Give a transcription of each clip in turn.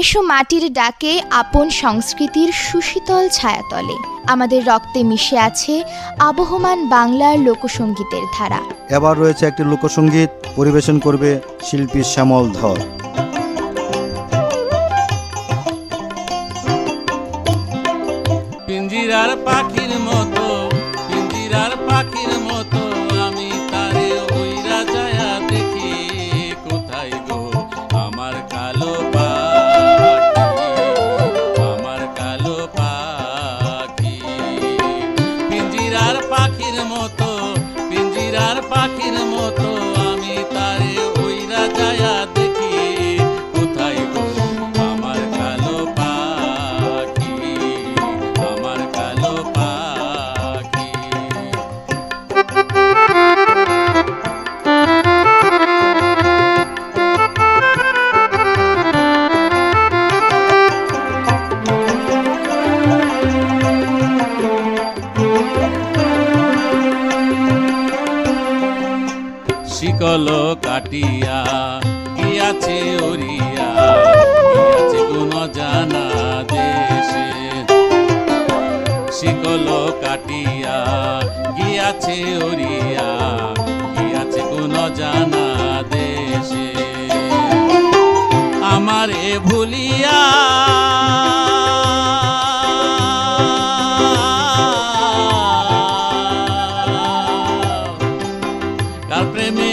এসো মাটির ডাকে আপন সংস্কৃতির সুশীতল ছায়াতলে। আমাদের রক্তে মিশে আছে আবহমান বাংলার লোকসঙ্গীতের ধারা। এবার রয়েছে একটি লোকসঙ্গীত পরিবেশন করবে শিল্পী শ্যামল ধর। পিঞ্জিরার পাখির মতো পিঞ্জিরার পাখির মতো। মতো পিঞ্জিরার পাখির মতো। শিকল কাটিয়া, গিয়াছে ওরিয়া গিয়াছে কোন জানা দেশে। শিকল কাটিয়া, গিয়াছে ওরিয়া গিয়াছে কোন জানা দেশে। আমারে ভুলিয়া প্রেমে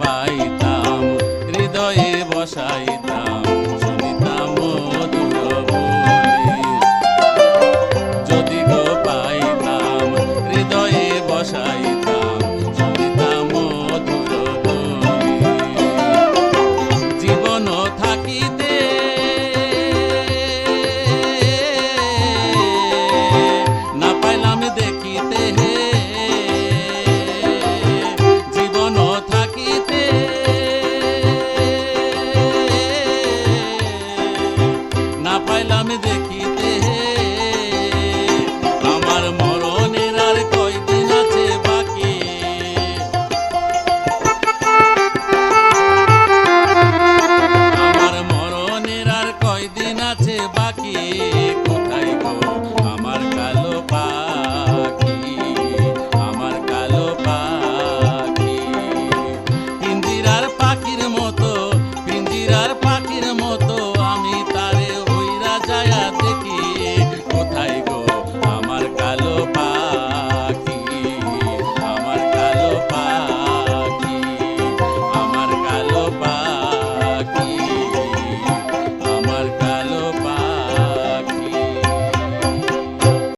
পাইতাম হৃদয়ে বসাইতাম।